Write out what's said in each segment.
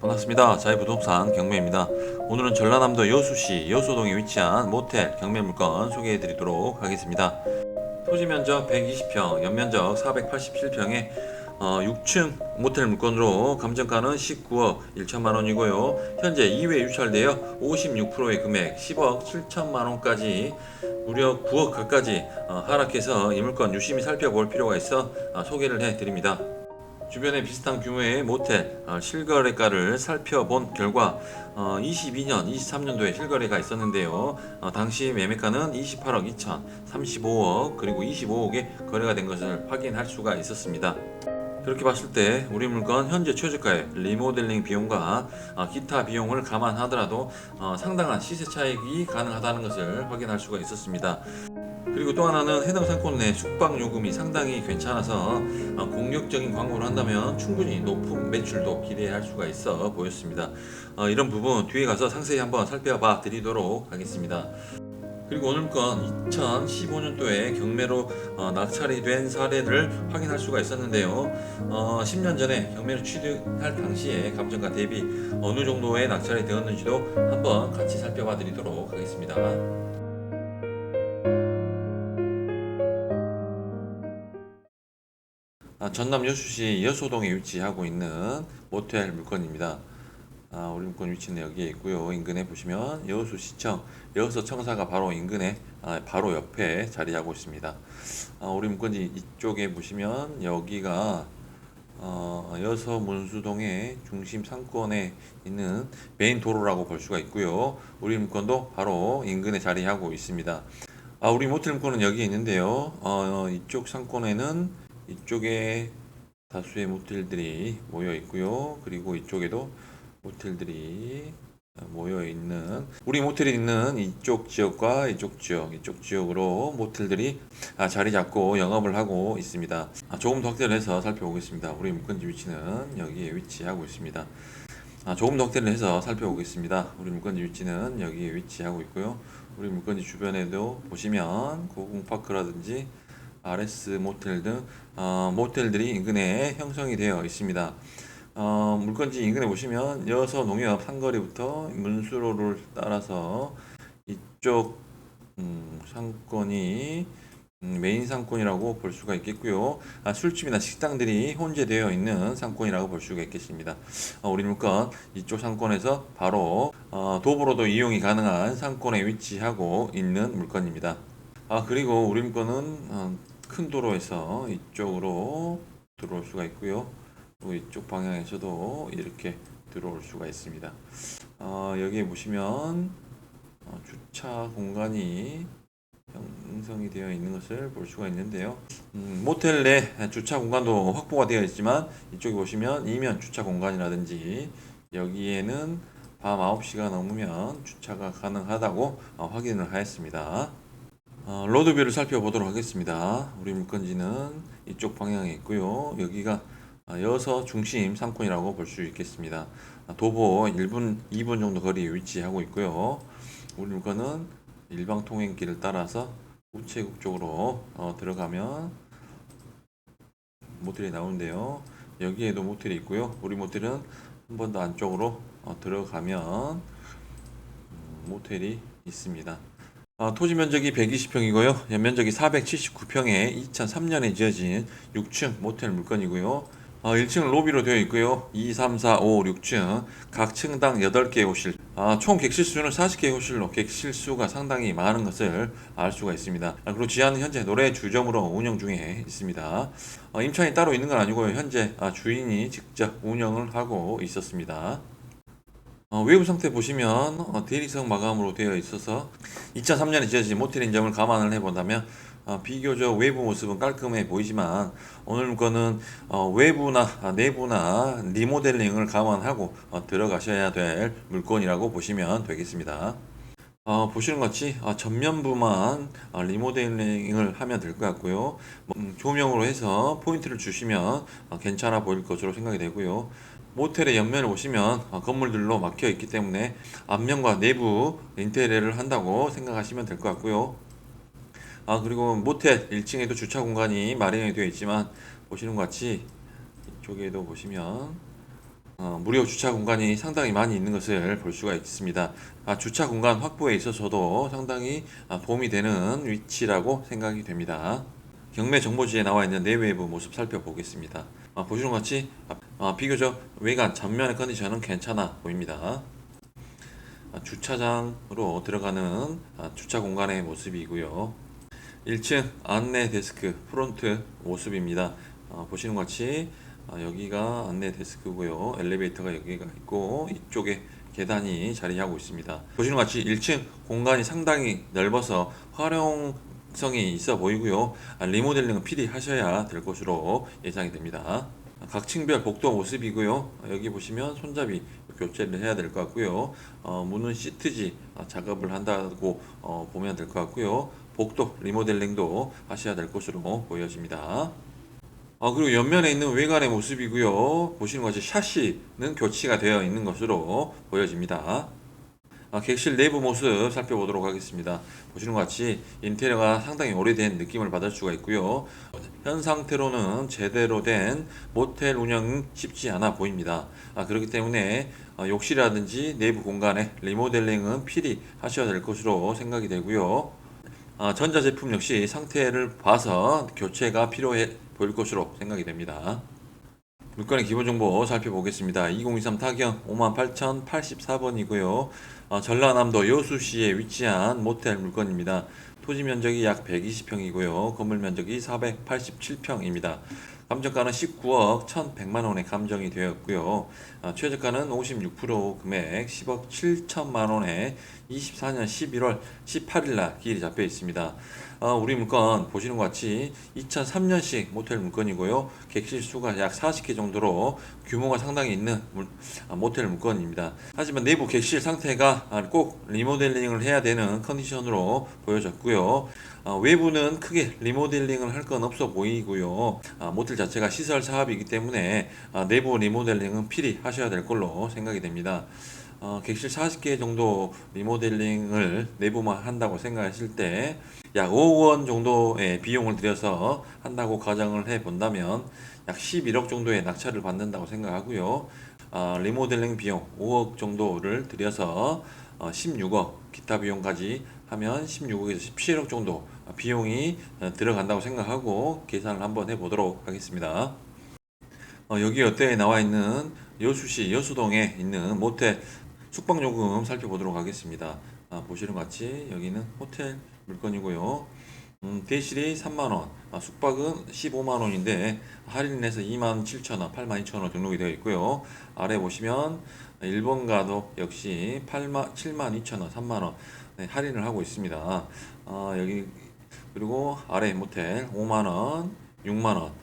반갑습니다. 자이부동산 경매입니다. 오늘은 전라남도 여수시 여수동에 위치한 모텔 경매 물건 소개해 드리도록 하겠습니다. 토지 면적 120평, 연면적 487평에 어, 6층 모텔 물건으로 감정가는 19억 1천만 원이고요. 현재 2회 유찰되어 56%의 금액 10억 7천만 원까지 무려 9억 가까지 어, 하락해서 이 물건 유심히 살펴볼 필요가 있어 어, 소개를 해 드립니다. 주변에 비슷한 규모의 모텔 어, 실거래가를 살펴본 결과 어, 22년, 23년도에 실거래가 있었는데요. 어, 당시 매매가는 28억 2천, 35억 그리고 25억에 거래가 된 것을 확인할 수가 있었습니다. 그렇게 봤을 때 우리 물건 현재 최저가의 리모델링 비용과 어, 기타 비용을 감안하더라도 어, 상당한 시세 차익이 가능하다는 것을 확인할 수가 있었습니다. 그리고 또 하나는 해당 상권 내 숙박 요금이 상당히 괜찮아서 어, 공격적인 광고를 한다면 충분히 높은 매출도 기대할 수가 있어 보였습니다. 어, 이런 부분 뒤에 가서 상세히 한번 살펴봐 드리도록 하겠습니다. 그리고 오늘 건 2015년도에 경매로 어, 낙찰이 된 사례를 확인할 수가 있었는데요. 어, 10년 전에 경매를 취득할 당시에 감정가 대비 어느 정도의 낙찰이 되었는지도 한번 같이 살펴봐 드리도록 하겠습니다. 아, 전남 여수시 여수동에 위치하고 있는 모텔 물건입니다. 아, 물건 위치는 여기에 있고요. 인근에 보시면 여수 시청, 여수 청사가 바로 인근에 아, 바로 옆에 자리하고 있습니다. 아, 물건지 이쪽에 보시면 여기가 어, 여서 문수동의 중심 상권에 있는 메인 도로라고 볼 수가 있고요. 우리 물건도 바로 인근에 자리하고 있습니다. 아, 우리 모텔 물건은 여기에 있는데요. 어, 이쪽 상권에는 이쪽에 다수의 모텔들이 모여 있고요. 그리고 이쪽에도 모텔들이 모여 있는 우리 모텔이 있는 이쪽 지역과 이쪽 지역, 이쪽 지역으로 모텔들이 아, 자리 잡고 영업을 하고 있습니다. 아, 조금 더 확대를 해서 살펴보겠습니다. 우리 물건지 위치는 여기에 위치하고 있습니다. 아, 조금 더 확대를 해서 살펴보겠습니다. 우리 물건지 위치는 여기에 위치하고 있고요. 우리 물건지 주변에도 보시면 고궁파크라든지 RS 모텔 등 어, 모텔들이 인근에 형성이 되어 있습니다. 어, 물건지 인근에 보시면 여서 농협 상거리부터 문수로를 따라서 이쪽 음, 상권이 음, 메인 상권이라고 볼 수가 있겠고요. 아, 술집이나 식당들이 혼재되어 있는 상권이라고 볼 수가 있겠습니다. 어, 우리 물건 이쪽 상권에서 바로 어, 도보로도 이용이 가능한 상권에 위치하고 있는 물건입니다. 아 그리고 우리 물건은 어, 큰 도로에서 이쪽으로 들어올 수가 있고요. 그리고 이쪽 방향에서도 이렇게 들어올 수가 있습니다. 어, 여기에 보시면 어, 주차 공간이 형성이 되어 있는 것을 볼 수가 있는데요. 음, 모텔 내 주차 공간도 확보가 되어 있지만 이쪽에 보시면 이면 주차 공간이라든지 여기에는 밤 9시가 넘으면 주차가 가능하다고 어, 확인을 하였습니다. 어, 로드뷰를 살펴보도록 하겠습니다. 우리 물건지는 이쪽 방향에 있고요. 여기가 아, 여서 중심 상권이라고 볼 수 있겠습니다. 아, 도보 1분, 2분 정도 거리에 위치하고 있고요. 우리 물건은 일방 통행길을 따라서 우체국 쪽으로 어, 들어가면 모텔이 나오는데요. 여기에도 모텔이 있고요. 우리 모텔은 한 번 더 안쪽으로 어, 들어가면 음, 모텔이 있습니다. 어, 토지 면적이 120평이고요. 연면적이 479평에 2003년에 지어진 6층 모텔 물건이고요. 어, 1층은 로비로 되어 있고요. 2, 3, 4, 5, 6층 각 층당 8개의 호실. 아, 총 객실수는 40개의 호실로 객실수가 상당히 많은 것을 알 수가 있습니다. 아, 그리고 지하는 현재 노래 주점으로 운영 중에 있습니다. 어, 임차인이 따로 있는 건 아니고요. 현재 아, 주인이 직접 운영을 하고 있었습니다. 어, 외부 상태 보시면 어, 대리석 마감으로 되어 있어서 2003년에 지어진 모텔인 점을 감안을 해본다면 어, 비교적 외부 모습은 깔끔해 보이지만 오늘 물건은 어, 외부나 아, 내부나 리모델링을 감안하고 어, 들어가셔야 될 물건이라고 보시면 되겠습니다. 어, 보시는 것 같이 어, 전면부만 어, 리모델링을 하면 될 것 같고요. 뭐, 음, 조명으로 해서 포인트를 주시면 어, 괜찮아 보일 것으로 생각이 되고요. 모텔의 옆면을 보시면 어, 건물들로 막혀 있기 때문에 앞면과 내부 인테리어를 한다고 생각하시면 될 것 같고요. 아 그리고 모텔 1층에도 주차 공간이 마련이 되어 있지만 보시는 것 같이 이쪽에도 보시면 어, 무료 주차 공간이 상당히 많이 있는 것을 볼 수가 있습니다. 아, 주차 공간 확보에 있어서도 상당히 아, 도움이 되는 위치라고 생각이 됩니다. 경매 정보지에 나와 있는 내외부 모습 살펴보겠습니다. 아, 보시는 것 같이 아, 아, 비교적 외관 전면의 컨디션은 괜찮아 보입니다. 아, 주차장으로 들어가는 아, 주차 공간의 모습이고요. 1층 안내 데스크 프론트 모습입니다. 어, 보시는 것 같이 아, 여기가 안내 데스크고요. 엘리베이터가 여기가 있고 이쪽에 계단이 자리하고 있습니다. 보시는 것 같이 1층 공간이 상당히 넓어서 활용 성이 있어 보이고요. 아, 리모델링은 필히 하셔야 될 것으로 예상이 됩니다. 아, 각 층별 복도 모습이고요. 아, 여기 보시면 손잡이 교체를 해야 될 것 같고요. 어, 문은 시트지 아, 작업을 한다고 어, 보면 될 것 같고요. 복도 리모델링도 하셔야 될 것으로 보여집니다. 아, 그리고 옆면에 있는 외관의 모습이고요. 보시는 것이 샤시는 교체가 되어 있는 것으로 보여집니다. 아, 객실 내부 모습 살펴보도록 하겠습니다. 보시는 것 같이 인테리어가 상당히 오래된 느낌을 받을 수가 있고요. 현 상태로는 제대로 된 모텔 운영은 쉽지 않아 보입니다. 아, 그렇기 때문에 어, 욕실이라든지 내부 공간의 리모델링은 필히 하셔야 될 것으로 생각이 되고요. 아, 전자제품 역시 상태를 봐서 교체가 필요해 보일 것으로 생각이 됩니다. 물건의 기본 정보 살펴보겠습니다. 2023 타경 58,084번이고요. 어, 전라남도 여수시에 위치한 모텔 물건입니다. 토지 면적이 약 120평이고요. 건물 면적이 487평입니다. 감정가는 19억 1,100만 원에 감정이 되었고요. 아, 최저가는 56% 금액 10억 7천만 원에 24년 11월 18일 날 기일이 잡혀 있습니다. 아, 우리 물건 보시는 것 같이 2003년식 모텔 물건이고요. 객실 수가 약 40개 정도로 규모가 상당히 있는 물- 아, 모텔 물건입니다. 하지만 내부 객실 상태가 아, 꼭 리모델링을 해야 되는 컨디션으로 보여졌고요. 아, 외부는 크게 리모델링을 할 건 없어 보이고요. 아, 모텔 자체가 시설 사업이기 때문에 아, 내부 리모델링은 필히 하셔야 될 걸로 생각이 됩니다. 어, 객실 40개 정도 리모델링을 내부만 한다고 생각했을 때약 5억 원 정도의 비용을 들여서 한다고 가정을 해 본다면 약 11억 정도의 낙찰을 받는다고 생각하고요. 아, 리모델링 비용 5억 정도를 들여서 어, 16억 기타 비용까지 하면 16억에서 17억 정도 비용이 어, 들어간다고 생각하고 계산을 한번 해보도록 하겠습니다. 어, 여기 어때에 나와 있는 여수시 여수동에 있는 모텔 숙박 요금 살펴보도록 하겠습니다. 아, 보시는 것 같이 여기는 호텔 물건이고요. 음, 대실이 3만 원, 아, 숙박은 15만 원인데 할인해서 2만 7천 원, 8만 2천 원 등록이 되어 있고요. 아래 보시면 1번가도 역시 8만 7만 2천 원, 3만 원 네, 할인을 하고 있습니다. 아, 여기 그리고 아래 모텔 5만 원, 6만 원,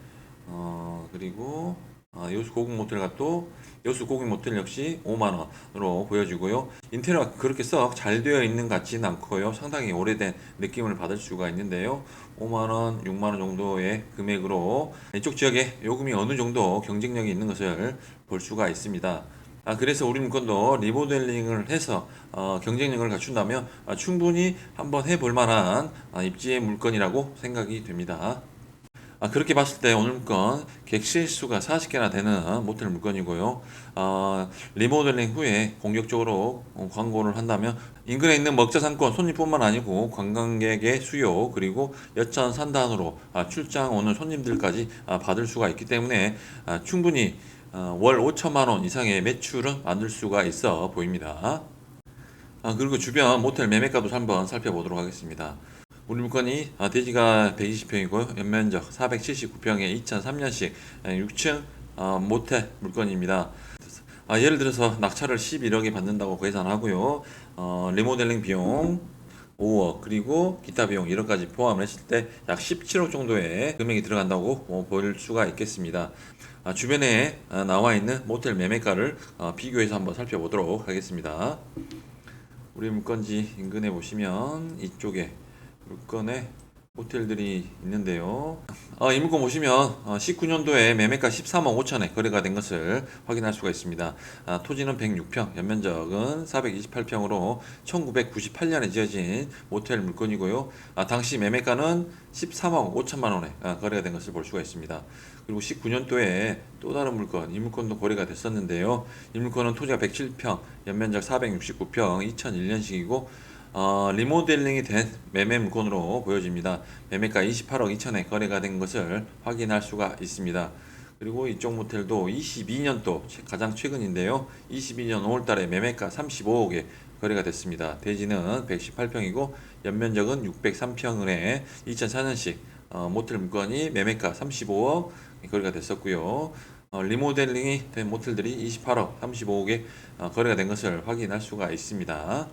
어, 그리고 아, 여수 고급 모텔과 또 여수 고급 모텔 역시 5만 원으로 보여지고요. 인테리어가 그렇게 썩 잘 되어 있는 것 같지는 않고요. 상당히 오래된 느낌을 받을 수가 있는데요. 5만 원, 6만 원 정도의 금액으로 이쪽 지역에 요금이 어느 정도 경쟁력이 있는 것을 볼 수가 있습니다. 아, 그래서 우리 물건도 리모델링을 해서 어, 경쟁력을 갖춘다면 아, 충분히 한번 해볼 만한 아, 입지의 물건이라고 생각이 됩니다. 아, 그렇게 봤을 때 오늘 물건 객실 수가 40개나 되는 모텔 물건이고요. 어, 리모델링 후에 공격적으로 어, 광고를 한다면 인근에 있는 먹자 상권 손님뿐만 아니고 관광객의 수요 그리고 여천 산단으로 아, 출장 오는 손님들까지 아, 받을 수가 있기 때문에 아, 충분히 어, 월 5천만 원 이상의 매출은 만들 수가 있어 보입니다. 아, 그리고 주변 모텔 매매가도 한번 살펴보도록 하겠습니다. 우리 물건이 아, 대지가 120평이고 연면적 479평에 2003년식 6층 어, 모텔 물건입니다. 아, 예를 들어서 낙찰을 11억에 받는다고 계산하고요. 어, 리모델링 비용 5억 그리고 기타 비용 이런 까지 포함을 했을 때 약 17억 정도의 금액이 들어간다고 어, 볼 수가 있겠습니다. 아, 주변에 아, 나와 있는 모텔 매매가를 어, 비교해서 한번 살펴보도록 하겠습니다. 우리 물건지 인근에 보시면 이쪽에 물건에 호텔들이 있는데요. 어, 이 물건 보시면 어, 19년도에 매매가 13억 5천에 거래가 된 것을 확인할 수가 있습니다. 아, 토지는 106평, 연면적은 428평으로 1998년에 지어진 모텔 물건이고요. 아, 당시 매매가는 13억 5천만 원에 아, 거래가 된 것을 볼 수가 있습니다. 그리고 19년도에 또 다른 물건, 이 물건도 거래가 됐었는데요. 이 물건은 토지가 107평, 연면적 469평, 2001년식이고 어, 리모델링이 된 매매 물건으로 보여집니다. 매매가 28억 2천에 거래가 된 것을 확인할 수가 있습니다. 그리고 이쪽 모텔도 22년도 가장 최근인데요. 22년 5월달에 매매가 35억에 거래가 됐습니다. 대지는 118평이고 연면적은 603평을 해 2004년식 어, 모텔 물건이 매매가 35억 거래가 됐었고요. 어, 리모델링이 된 모텔들이 28억, 35억에 어, 거래가 된 것을 확인할 수가 있습니다.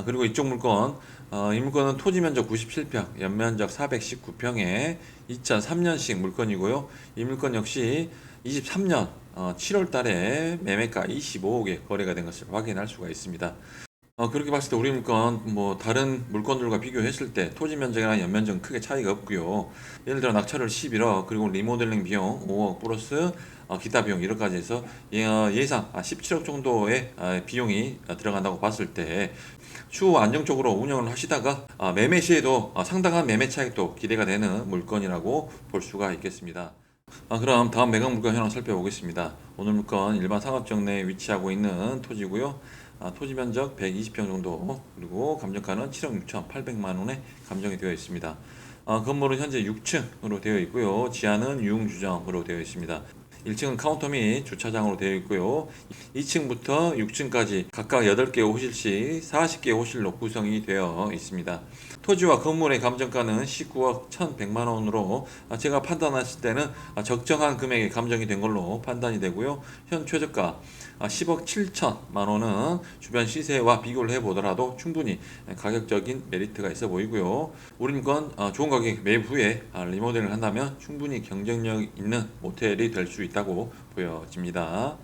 아, 그리고 이쪽 물건, 어, 이 물건은 토지 면적 97평, 연면적 419평에 2003년식 물건이고요. 이 물건 역시 23년 어, 7월 달에 매매가 25억에 거래가 된 것을 확인할 수가 있습니다. 어, 그렇게 봤을 때 우리 물건 뭐 다른 물건들과 비교했을 때 토지 면적이나 연면적은 크게 차이가 없고요. 예를 들어 낙찰을 11억 그리고 리모델링 비용 5억 플러스 어, 기타 비용 가지 해서 예, 어, 예상 아, 17억 정도의 아, 비용이 아, 들어간다고 봤을 때 추후 안정적으로 운영을 하시다가 아, 매매 시에도 아, 상당한 매매 차익 도 기대가 되는 물건이라고 볼 수가 있겠습니다. 아, 그럼 다음 매각 물건 현황 살펴보겠습니다. 오늘 물건 일반 상업적 내에 위치하고 있는 토지고요. 아, 토지 면적 120평 정도 그리고 감정가는 7억 6천 8백만 원에 감정이 되어 있습니다. 아, 건물은 현재 6층으로 되어 있고요. 지하는 유흥주점으로 되어 있습니다. 1층은 카운터 및 주차장으로 되어 있고요. 2층부터 6층까지 각각 8개 호실씩 40개 호실로 구성이 되어 있습니다. 토지와 건물의 감정가는 19억 1,100만 원으로 아, 제가 판단했을 때는 아, 적정한 금액의 감정이 된 걸로 판단이 되고요. 현 최저가 아, 10억 7천만 원은 주변 시세와 비교를 해보더라도 충분히 가격적인 메리트가 있어 보이고요. 아, 좋은 가격 매입 후에 아, 리모델을 한다면 충분히 경쟁력 있는 모텔이 될 수 있다고 보여집니다.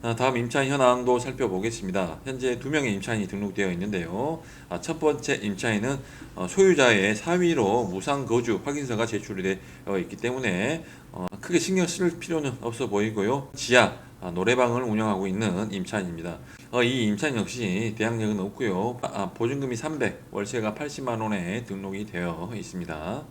아, 다음 임차인 현황도 살펴보겠습니다. 현재 두 명의 임차인이 등록되어 있는데요. 아, 첫 번째 임차인은 어, 소유자의 사위로 무상 거주 확인서가 제출이 되어 있기 때문에 어, 크게 신경 쓸 필요는 없어 보이고요. 지하 아, 노래방을 운영하고 있는 임차인입니다. 어, 이 임차인 역시 대학력은 없고요. 아, 보증금이 300, 월세가 80만 원에 등록이 되어 있습니다.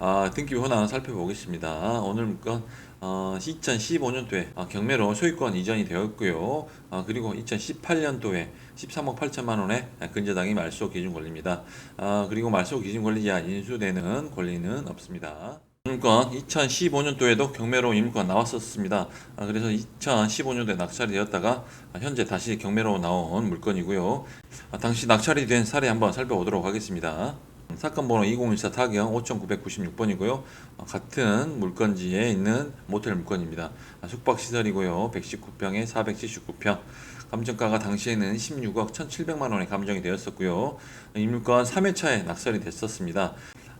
아, 등기 현황 살펴보겠습니다. 오늘 물건 어, 2015년도에 아, 경매로 소유권 이전이 되었고요. 아, 그리고 2018년도에 13억 8천만 원에 근저당이 말소 기준 권리입니다. 아, 그리고 말소 기준 권리 이하 인수되는 권리는 없습니다. 물건 2015년도에도 경매로 임권 나왔었습니다. 아, 그래서 2015년도에 낙찰이 되었다가 아, 현재 다시 경매로 나온 물건이고요. 아, 당시 낙찰이 된 사례 한번 살펴보도록 하겠습니다. 사건 번호 2014 타경 5996번이고요. 같은 물건지에 있는 모텔 물건입니다. 아, 숙박 시설이고요. 119평에 479평. 감정가가 당시에는 16억 1,700만 원에 감정이 되었었고요. 이 물건 3회차에 낙찰이 됐었습니다.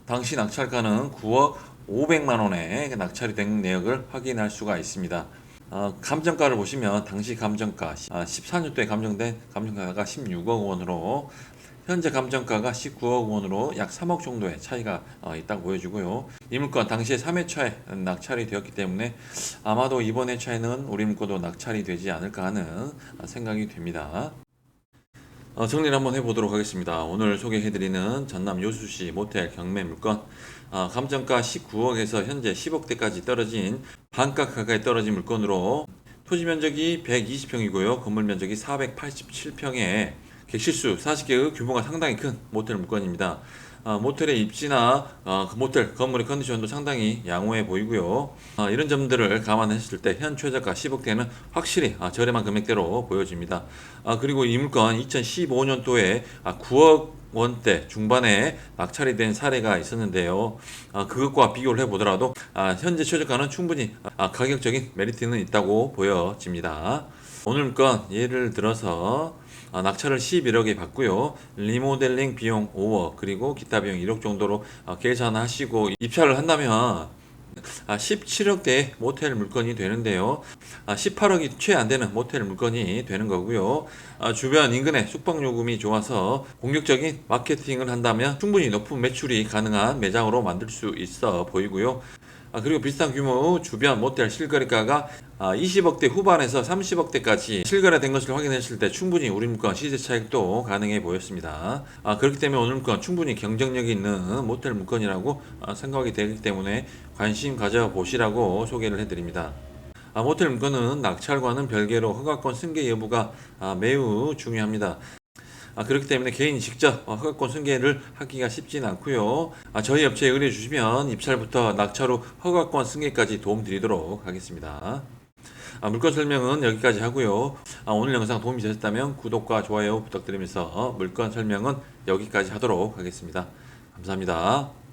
당시 낙찰가는 9억 500만 원에 낙찰이 된 내역을 확인할 수가 있습니다. 어, 감정가를 보시면 당시 감정가 아, 14년 도에 감정된 감정가가 16억 원으로 현재 감정가가 19억 원으로 약 3억 정도의 차이가 어, 있다고 보여지고요. 이 물건 당시에 3회차에 낙찰이 되었기 때문에 아마도 이번 회차에는 우리 물건도 낙찰이 되지 않을까 하는 생각이 됩니다. 어, 정리를 한번 해보도록 하겠습니다. 오늘 소개해드리는 전남 요수시 모텔 경매 물건 어, 감정가 19억에서 현재 10억대까지 떨어진 반가 가까이 떨어진 물건으로 토지 면적이 120평이고요. 건물 면적이 487평에 객실수 40개의 규모가 상당히 큰 모텔 물건입니다. 아, 모텔의 입지나 아, 그 모텔 건물의 컨디션도 상당히 양호해 보이고요. 아, 이런 점들을 감안했을 때 현 최저가 10억대는 확실히 아, 저렴한 금액대로 보여집니다. 아, 그리고 이 물건 2015년도에 아, 9억 원대 중반에 낙찰이 된 사례가 있었는데요. 아, 그것과 비교를 해보더라도 아, 현재 최저가는 충분히 아, 가격적인 메리트는 있다고 보여집니다. 오늘 물건 예를 들어서 아, 낙찰을 11억에 받고요. 리모델링 비용 5억 그리고 기타 비용 1억 정도로 아, 계산하시고 입찰을 한다면 아, 17억대 모텔 물건이 되는데요. 아, 18억이 채 안 되는 모텔 물건이 되는 거고요. 아, 주변 인근의 숙박 요금이 좋아서 공격적인 마케팅을 한다면 충분히 높은 매출이 가능한 매장으로 만들 수 있어 보이고요. 아, 그리고 비슷한 규모 주변 모텔 실거래가가 아, 20억대 후반에서 30억대까지 실거래된 것을 확인했을 때 충분히 우리 물건 시세 차익도 가능해 보였습니다. 아, 그렇기 때문에 오늘 물건 충분히 경쟁력이 있는 모텔 물건이라고 아, 생각이 되기 때문에 관심 가져 보시라고 소개를 해드립니다. 아, 모텔 물건은 낙찰과는 별개로 허가권 승계 여부가 아, 매우 중요합니다. 아, 그렇기 때문에 개인이 직접 어, 허가권 승계를 하기가 쉽지는 않고요. 아, 저희 업체에 의뢰 주시면 입찰부터 낙찰 후 허가권 승계까지 도움드리도록 하겠습니다. 아, 물건 설명은 여기까지 하고요. 아, 오늘 영상 도움이 되셨다면 구독과 좋아요 부탁드리면서 물건 설명은 여기까지 하도록 하겠습니다. 감사합니다.